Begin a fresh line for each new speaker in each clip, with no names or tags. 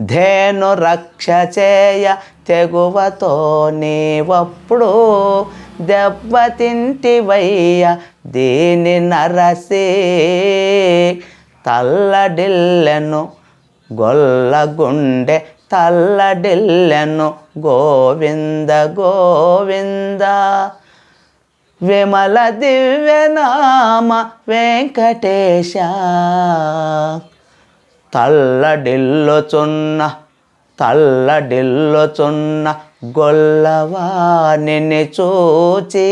ధేను రక్ష చేయ తెగువతో నీవప్పుడు దెబ్బతింటివయ్య దీని నరసి. తల్లడిల్లెను గొల్లగుండె తల్లడిల్లెను గోవింద గోవింద. విమల దివ్యనామ వెంకటేశ. తల్లడిల్లుచున్న తల్లడిల్లుచున్న గొల్లవాణిని చూచి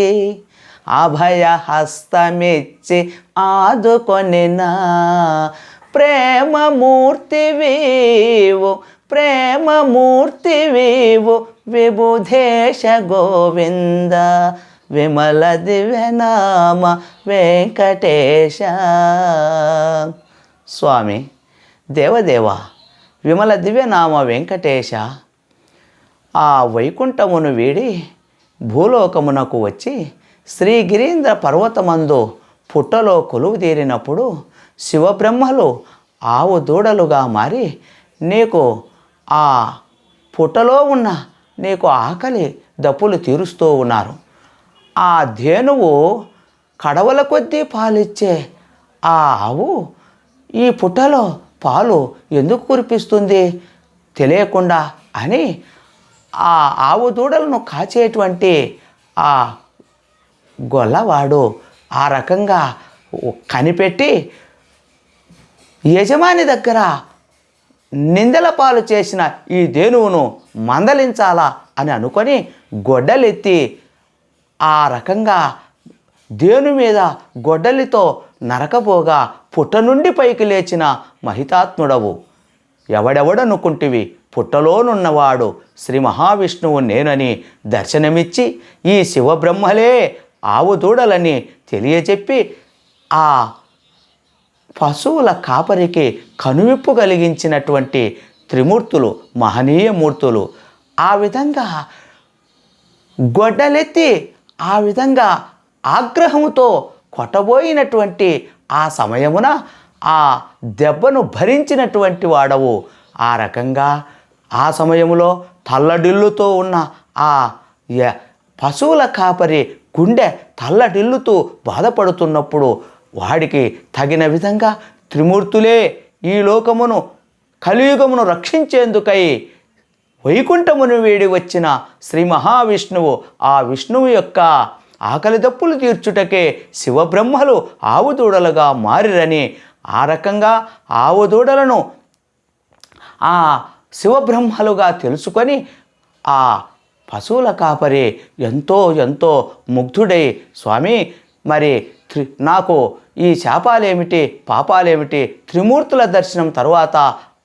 అభయ హస్తమిచ్చి ఆదుకొనిన ప్రేమమూర్తివీవు ప్రేమమూర్తివీవు విబుధేశ గోవింద విమల దివ్యనామ వెంకటేశ. స్వామి దేవదేవ విమల దివ్యనామ వెంకటేశ ఆ వైకుంఠమును వీడి భూలోకమునకు వచ్చి శ్రీగిరీంద్ర పర్వతమందు పుట్టలో కొలువు తీరినప్పుడు శివబ్రహ్మలు ఆవు దూడలుగా మారి నీకు ఆ పుట్టలో ఉన్న నీకు ఆకలి దప్పులు తీరుస్తూ ఉన్నారు. ఆ ధేనువు కడవల కొద్దీ పాలిచ్చే ఆ ఆవు ఈ పుట్టలో పాలు ఎందుకు కురిపిస్తుంది? తెలియకుండా అని ఆ ఆవు దూడలను కాచేటువంటి ఆ గొల్లవాడు ఆ రకంగా కనిపెట్టి యజమాని దగ్గర నిందల పాలు చేసిన ఈ దేనువును మందలించాలా అని అనుకొని గొడ్డలెత్తి ఆ రకంగా దేను మీద గొడ్డలితో నరకపోగా పుట్ట నుండి పైకి లేచిన మహితాత్ముడవు. ఎవడెవడనుకుంటివి పుట్టలోనున్నవాడు శ్రీ మహావిష్ణువు నేనని దర్శనమిచ్చి ఈ శివబ్రహ్మలే ఆవు దూడలని తెలియచెప్పి ఆ పశువుల కాపరికి కనువిప్పు కలిగించినటువంటి త్రిమూర్తులు మహనీయ మూర్తులు ఆ విధంగా గొడ్డలెత్తి ఆ విధంగా ఆగ్రహంతో కొట్టబోయినటువంటి ఆ సమయమున ఆ దెబ్బను భరించినటువంటి వాడవు. ఆ రకంగా ఆ సమయంలో తల్లడిల్లుతో ఉన్న ఆ య- పశువుల కాపరి గుండె తల్లడిల్లుతూ బాధపడుతున్నప్పుడు వాడికి తగిన విధంగా త్రిమూర్తులే ఈ లోకమును కలియుగమును రక్షించేందుకై వైకుంఠమును వేడి వచ్చిన శ్రీ మహావిష్ణువు ఆ విష్ణువు యొక్క ఆకలి దప్పులు తీర్చుటకే శివబ్రహ్మలు ఆవుదూడలుగా మారిరని ఆ రకంగా ఆవుదూడలను ఆ శివబ్రహ్మలుగా తెలుసుకొని ఆ పశువుల కాపరి ఎంతో ఎంతో ముగ్ధుడై స్వామి మరి త్రి నాకు ఈ శాపాలేమిటి పాపాలేమిటి త్రిమూర్తుల దర్శనం తరువాత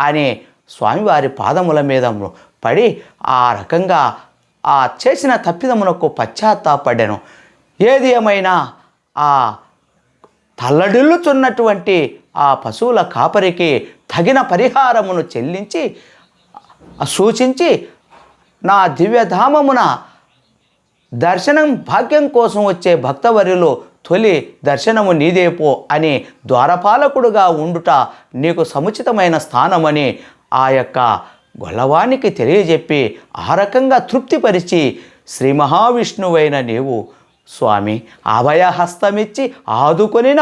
అని స్వామివారి పాదముల మీద పడి ఆ రకంగా ఆ చేసిన తప్పిదమునకు పశ్చాత్తాపడ్డాను ఏది ఏమైనా ఆ తల్లడిల్లుచున్నటువంటి ఆ పశువుల కాపరికి తగిన పరిహారమును చెల్లించి సూచించి నా దివ్యధామమున దర్శనం భాగ్యం కోసం వచ్చే భక్తవర్యులు తొలి దర్శనము నీదేపో అని ద్వారపాలకుడుగా ఉండుట నీకు సముచితమైన స్థానమని ఆ యొక్క గొల్లవానికి తెలియజెప్పి ఆ రకంగా తృప్తిపరిచి శ్రీ మహావిష్ణువైన నీవు స్వామి అభయహస్తమిచ్చి ఆదుకొనిన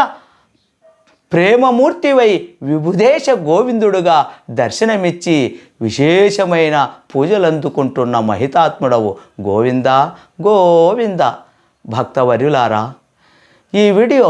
ప్రేమమూర్తివై విభుదేశ గోవిందుడుగా దర్శనమిచ్చి విశేషమైన పూజలు అందుకుంటున్న మహితాత్ముడవు గోవింద గోవింద. భక్తవర్యులారా ఈ వీడియో